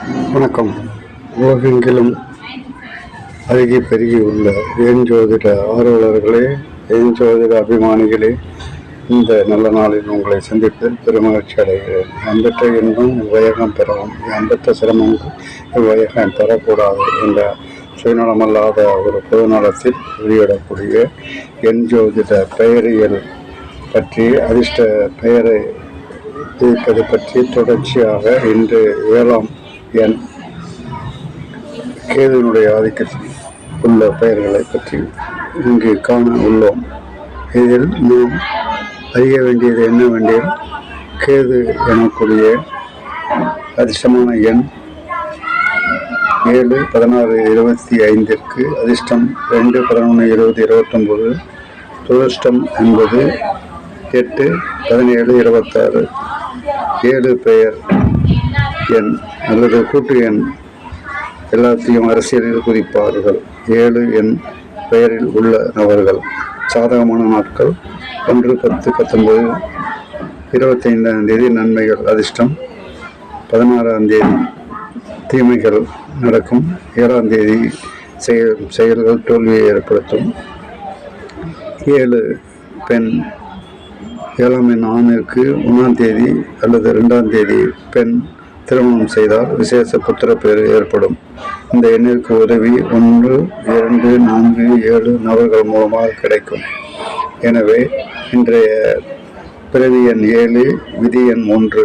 வணக்கம். உலகெங்கிலும் அருகி பெருகி உள்ள ஏஞ்சோதிட ஆர்வலர்களே ஏஞ்சோதிட அபிமானிகளே இந்த நல்ல நாளில் உங்களை சந்திப்பதில் பெருமகிழ்ச்சி அடைகிறேன். அம்பற்ற இன்பம் இவ்வையகம் பெறவும் அம்பற்ற சிரமம் இவ்வையகம் பெறக்கூடாது என்ற சுயநலமல்லாத ஒரு பொதுநலத்தில் வெளியிடக்கூடிய என் ஜோதிட பெயரியல் பற்றி அதிர்ஷ்ட பெயரை இருப்பது பற்றி தொடர்ச்சியாக இன்று ஏழாம் என் கேதுவினுடைய ஆதிக்கத்தில் உள்ள பெயர்களை பற்றி இங்கு காண உள்ளோம். இதில் நாம் அறிய வேண்டியது என்னவென்றால் கேது எனக்கூடிய அதிர்ஷ்டமான எண் ஏழு பதினாறு இருபத்தி ஐந்திற்கு அதிர்ஷ்டம் ரெண்டு பதினொன்று இருபது இருபத்தொம்போது துரஷ்டம் என்பது எட்டு பதினேழு இருபத்தாறு. ஏழு பெயர் எண். அல்லது கூட்டு எண் எல்லாத்தையும் அரசியலில் குறிப்பார்கள் ஏழு எண் பெயரில் உள்ள நபர்கள் சாதகமான நாட்கள். ஒன்று பத்து பத்தொன்பது இருபத்தைந்தாம் தேதி நன்மைகள் அதிர்ஷ்டம். பதினாறாம் தேதி தீமைகள் நடக்கும். ஏழாம் தேதி செயல் செயல்கள் தோல்வியை ஏற்படுத்தும். ஏழு பெண் ஏழாம் எண் ஆணிற்கு ஒன்றாம் தேதி அல்லது ரெண்டாம் தேதி பெண் திருமணம் செய்தால் விசேஷ புத்திர பேர் ஏற்படும். இந்த எண்ணிற்கு உதவி ஒன்று இரண்டு நான்கு ஏழு நபர்கள் மூலமாக கிடைக்கும். எனவே இன்றைய பிறவி எண் ஏழு விதி எண் ஒன்று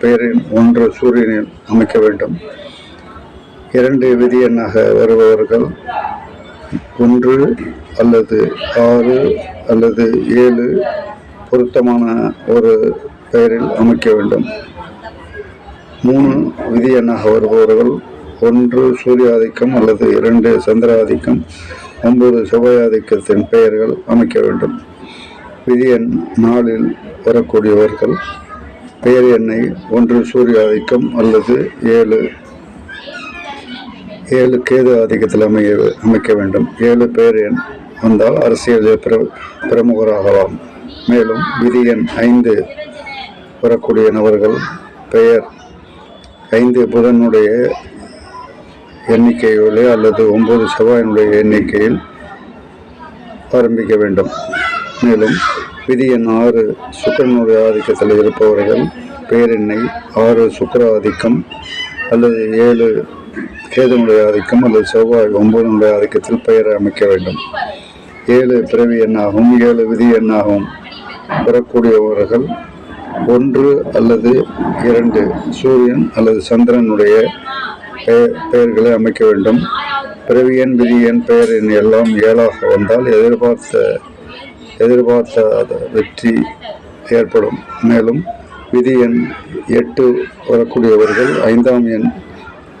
பெயரின் ஒன்று சூரியனில் அமைக்க வேண்டும். இரண்டு விதி எண்ணாக வருபவர்கள் ஒன்று அல்லது ஆறு அல்லது ஏழு பொருத்தமான ஒரு பெயரில் அமைக்க வேண்டும். மூணு விதி எண்ணாக வருபவர்கள் ஒன்று சூரிய ஆதிக்கம் அல்லது இரண்டு சந்திர ஆதிக்கம் ஒன்பது செவ்வாயாதிக்கத்தின் பெயர்கள் அமைக்க வேண்டும். விதி எண் நாளில் வரக்கூடியவர்கள் பெயர் எண்ணை ஒன்று சூரியாதிக்கம் அல்லது ஏழு ஏழு கேது ஆதிக்கத்தில் அமைய அமைக்க வேண்டும். ஏழு பேர் எண் வந்தால் அரசியல் பிர பிரமுகராகலாம். மேலும் விதி எண் ஐந்து வரக்கூடிய நபர்கள் பெயர் ஐந்து புதனுடைய எண்ணிக்கையிலே அல்லது ஒன்பது செவ்வாயினுடைய எண்ணிக்கையில் ஆரம்பிக்க வேண்டும். மேலும் விதி எண் ஆறு சுக்கரனுடைய ஆதிக்கத்தில் இருப்பவர்கள் பேரெண்ணை ஆறு சுக்கர ஆதிக்கம் அல்லது ஏழு கேதுனுடைய ஆதிக்கம் அல்லது செவ்வாய் ஒன்பதனுடைய ஆதிக்கத்தில் பெயரை அமைக்க வேண்டும். ஏழு பிறவி எண்ணாகவும் ஏழு விதி எண்ணாகவும் பெறக்கூடியவர்கள் ஒன்று அல்லது இரண்டு. சூரியன் அல்லது சந்திரனுடைய பெயர் பெயர்களை அமைக்க வேண்டும். பிறவியன் விதியன் பெயர் எண் எல்லாம் ஏழாக வந்தால் எதிர்பார்த்த எதிர்பார்த்த வெற்றி ஏற்படும். மேலும் விதி எண் எட்டு வரக்கூடியவர்கள் ஐந்தாம் எண்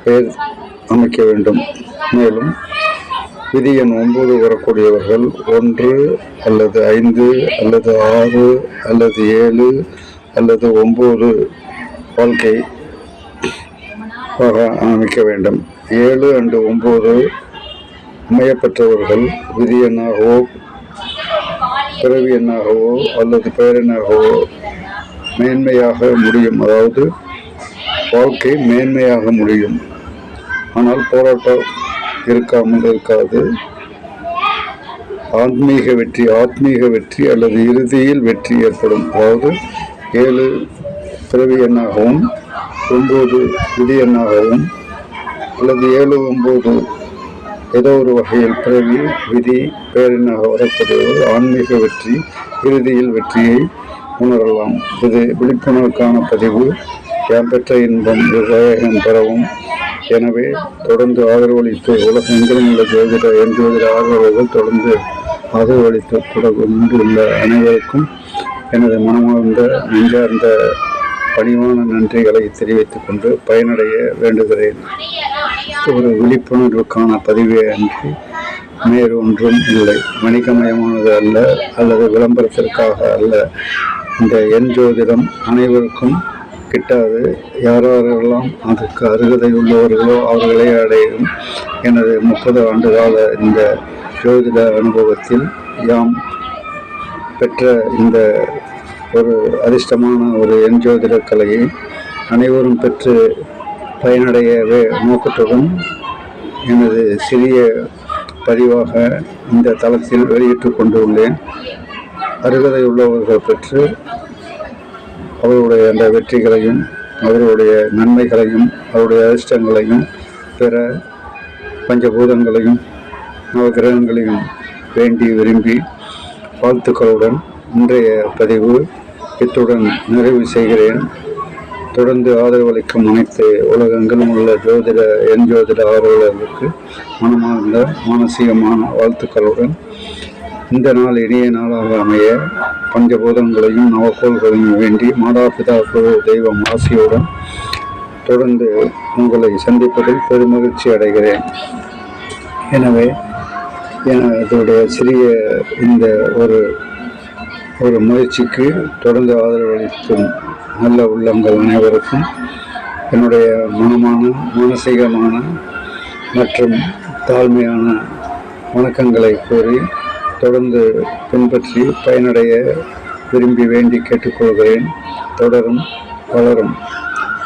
பெயர் அமைக்க வேண்டும். மேலும் விதி எண் ஒன்பது வரக்கூடியவர்கள் ஒன்று அல்லது ஐந்து அல்லது ஆறு அல்லது ஏழு அல்லது ஒம்பது வாழ்க்கை ஆக அமைக்க வேண்டும். ஏழு அண்டு ஒம்பது அமையப்பெற்றவர்கள் விதி எண்ணாகவோ பிறவி எண்ணாகவோ அல்லது பெயரெண்ணாகவோ மேன்மையாக முடியும். அதாவது வாழ்க்கை மேன்மையாக முடியும். ஆனால் போராட்டம் இருக்காமல் இருக்காது. ஆன்மீக வெற்றி ஆத்மீக வெற்றி அல்லது இறுதியில் வெற்றி ஏற்படும். அதாவது ஏழு பிறவி எண்ணாகவும் ஒம்பது விதி எண்ணாகவும் அல்லது ஏழு ஒம்பது ஏதோ ஒரு வகையில் பிறவி விதி பேரெண்ணாக வரக்கூடியது ஆன்மீக வெற்றி இறுதியில் வெற்றியை உணரலாம். இது விழிப்புணர்வுக்கான பதிவு. யாம் பெற்ற இன்பம் விவேகம் பெறவும். எனவே தொடர்ந்து ஆதரவளித்து உலகெங்கிலும் உள்ள ஜோதிட என் ஜோதிட ஆதரவுகள் தொடர்ந்து ஆதரவளித்து உள்ள அனைவருக்கும் எனது மனமார்ந்த நெஞ்சார்ந்த பணிவான நன்றிகளை தெரிவித்துக் கொண்டு பயனடைய வேண்டுகிறேன். ஒரு விழிப்புணர்வுக்கான பதிவே அன்றி வேறு ஒன்றும் இல்லை. வணிகமயமானது அல்ல அல்லது விளம்பரத்திற்காக அல்ல. இந்த எண் ஜோதிடம் அனைவருக்கும் கிட்டாது. யாரெல்லாம் அதற்கு அருகதை உள்ளவர்களோ அவர்களே அடையும். எனது முப்பது ஆண்டு கால இந்த ஜோதிட அனுபவத்தில் யாம் பெற்ற இந்த ஒரு அதிர்ஷ்டமான ஒரு எண் ஜோதிட கலையை அனைவரும் பெற்று பயனடையவே நோக்கத்துடன் எனது சிறிய பதிவாக இந்த தளத்தில் வெளியிட்டு கொண்டு உள்ளேன் அருகதை உள்ளவர்கள் பெற்று அவருடைய அந்த வெற்றிகளையும் அவருடைய நன்மைகளையும் அவருடைய அதிர்ஷ்டங்களையும் பெற பஞ்சபூதங்களையும் நவகிரகங்களையும் வேண்டி விரும்பி வாழ்த்துக்களுடன் இன்றைய பதிவு இத்துடன் நிறைவு செய்கிறேன். தொடர்ந்து ஆதரவளிக்கும் அனைத்து உலகங்களும் உள்ள ஜோதிட என் ஜோதிட ஆர்வலர்களுக்கு மனமார்ந்த மானசீகமான வாழ்த்துக்களுடன் இந்த நாள் இனிய நாளாக அமைய பஞ்சபூதங்களையும் நவக்கோள்களையும் வேண்டி மாதாபிதா குரு தெய்வம் ஆசியுடன் தொடர்ந்து உங்களை சந்திப்பதில் பெருமகிழ்ச்சி அடைகிறேன். எனவே இதனுடைய சிறிய இந்த ஒரு ஒரு முயற்சிக்கு தொடர்ந்து ஆதரவளிக்கும் நல்ல உள்ளங்கள் அனைவருக்கும் என்னுடைய மனமான மானசீகமான மற்றும் தாழ்மையான வணக்கங்களை கூறி தொடர்ந்து பின்பற்றி பயனடைய விரும்பி வேண்டி கேட்டுக்கொள்கிறேன். தொடரும் வளரும்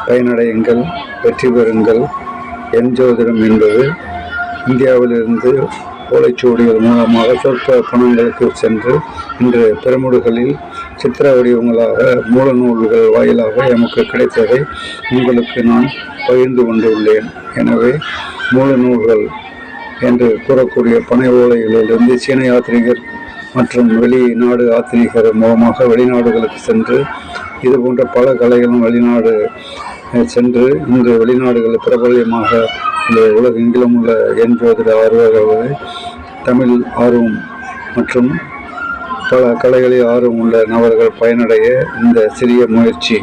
பயனடையுங்கள் வெற்றி பெறுங்கள். என் ஜோதிடம் என்பது இந்தியாவிலிருந்து ஓலைச்சுவடிகள் மூலமாக சொற்ப பணங்களுக்கு சென்று இன்று பெருமுடுகளில் சித்திர வடிவங்களாக மூல நூல்கள் வாயிலாக எமக்கு கிடைத்ததை உங்களுக்கு நான் பகிர்ந்து கொண்டுள்ளேன். எனவே மூல நூல்கள் என்று கூறக்கூடிய பனை ஓலைகளிலிருந்து சீன யாத்ரீகர் மற்றும் வெளிநாடு யாத்ரீகர் மூலமாக வெளிநாடுகளுக்கு சென்று இது போன்ற பல கலைகளும் வெளிநாடு சென்று இன்று வெளிநாடுகளில் பிரபல்யமாக இந்த உலகெங்கிலும் உள்ள எண் ஜோதிட ஆர்வலர்கள் தமிழ் ஆர்வம் மற்றும் பல கலைகளில் ஆர்வம் உள்ள நபர்கள் பயனடைய இந்த சிறிய முயற்சி.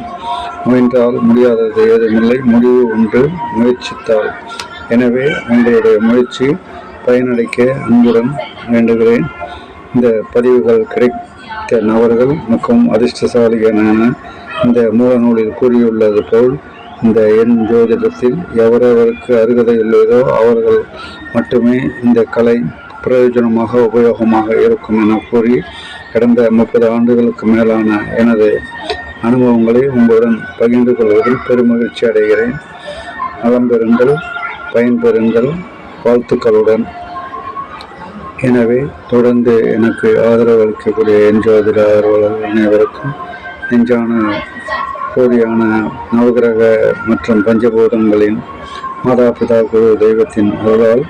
முயன்றால் முடியாதது ஏதுமில்லை முடிவு ஒன்று முயற்சித்தால். எனவே உங்களுடைய முயற்சி பயனடைக்க அன்புடன் வேண்டுகிறேன். இந்த பதிவுகள் கிடைத்த நபர்கள் மிகவும் அதிர்ஷ்டசாலிகளான இந்த மூலநூலில் கூறியுள்ளது போல் இந்த எண் ஜோதிடத்தில் எவரவருக்கு அருகதை உள்ளதோ அவர்கள் மட்டுமே இந்த கலை பிரயோஜனமாக உபயோகமாக இருக்கும் என கூறி கடந்த முப்பது ஆண்டுகளுக்கு மேலான எனது அனுபவங்களை உங்களுடன் பகிர்ந்து கொள்வதில் பெருமகிழ்ச்சி அடைகிறேன். நலம் பெறுங்கள் பயன்பெறுங்கள் வாழ்த்துக்களுடன். எனவே தொடர்ந்து எனக்கு ஆதரவு அளிக்கக்கூடிய என் ஜோதிட ஆர்வலர்கள் அனைவருக்கும் நெஞ்சான கோடியான நவகிரக மற்றும் பஞ்சபூதங்களின் மாதா பிதா குரு தெய்வத்தின் அருளால்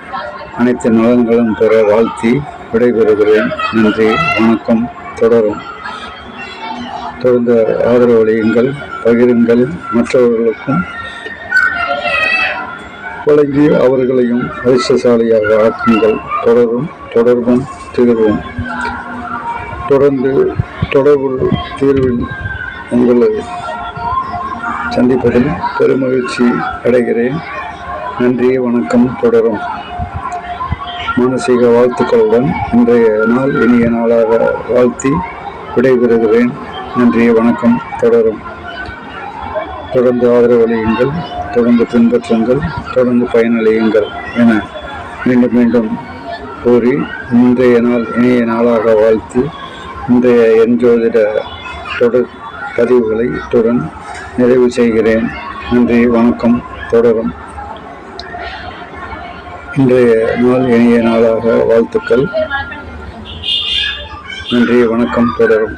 அனைத்து நலன்களும் பெற வாழ்த்தி விடைபெறுகிறேன். நன்றி வணக்கம் தொடரும். தொடர்ந்து ஆதரவு அளியுங்கள் பகிருங்கள் மற்றவர்களுக்கும் வழங்கி அவர்களையும் அதிர்ஷ்டசாலியாக ஆக்குங்கள். தொடரும் தொடர்பும் தீர்வும் தொடர்ந்து தொடர்பு தீர்வில் உங்களது சந்திப்பதில் பெருமகிழ்ச்சி அடைகிறேன். நன்றி வணக்கம் தொடரும். மானசீக வாழ்த்துக்களுடன் இன்றைய நாள் இனிய நாளாக வாழ்த்தி விடைபெறுகிறேன். நன்றி வணக்கம் தொடரும். தொடர்ந்து ஆதரவளியுங்கள் தொடர்ந்து பின்பற்றுங்கள் தொடர்ந்து பயனளியுங்கள் என மீண்டும் மீண்டும் கூறி இன்றைய நாள் இனிய நாளாக வாழ்த்தி இன்றைய என்ஜோதிட தொடர் பதிவுகளை இத்துடன் நிறைவு செய்கிறேன். நன்றி வணக்கம் தொடரும். இன்றைய நாள் இனிய நாளாக வாழ்த்துக்கள். நன்றி வணக்கம் தொடரும்.